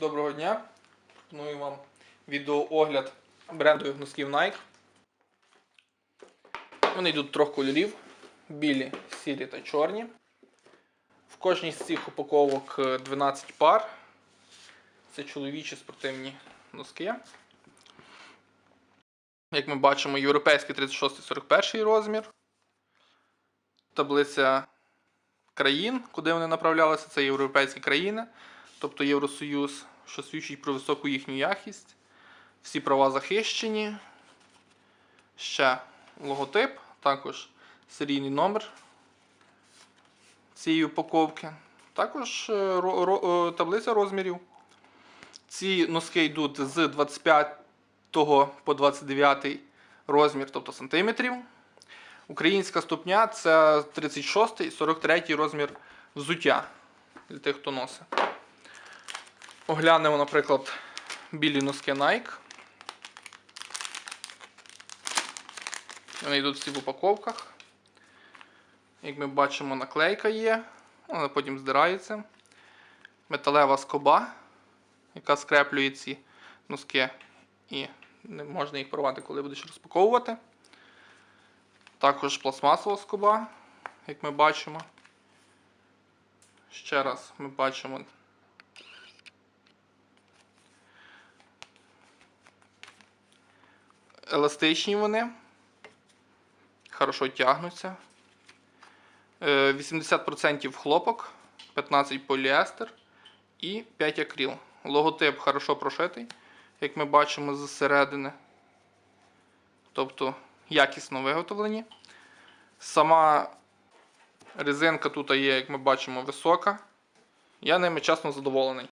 Доброго дня. Пропоную вам відеоогляд бренду носків Nike. Вони йдуть трьох кольорів: білі, сірі та чорні. В кожній з цих упаковок е, 12 пар. Це чоловічі спортивні носки. Як ми бачимо, європейський 36-41 розмір. Таблиця країн, куди вони направлялися, це європейські країни, тобто Євросоюз, що свідчить про високу їхню якість. Всі права захищені. Ще логотип, також серійний номер цієї упаковки. Також е, е, таблиця розмірів. Ці носки йдуть з 25 по 29 розмір, тобто сантиметрів. Українська ступня це 36 і 43 розмір взуття для тих, хто носить. Оглянемо, наприклад, білі носки Nike. Вони йдуть всі в упаковках. Як ми бачимо, наклейка є, вона потім здирається. Металева скоба, яка скреплює ці носки, і не можна їх порвати, коли будеш розпаковувати. Також пластмасова скоба, як ми бачимо. Ще раз ми бачимо. Еластичні вони. Хорошо тягнуться. Е, 80% хлопок, 15% поліестер і 5 акрил. Логотип хорошо прошитий, як ми бачимо зсередини. Тобто якісно виготовлені. Сама резинка тут є, як ми бачимо, висока. Я ними чесно задоволений.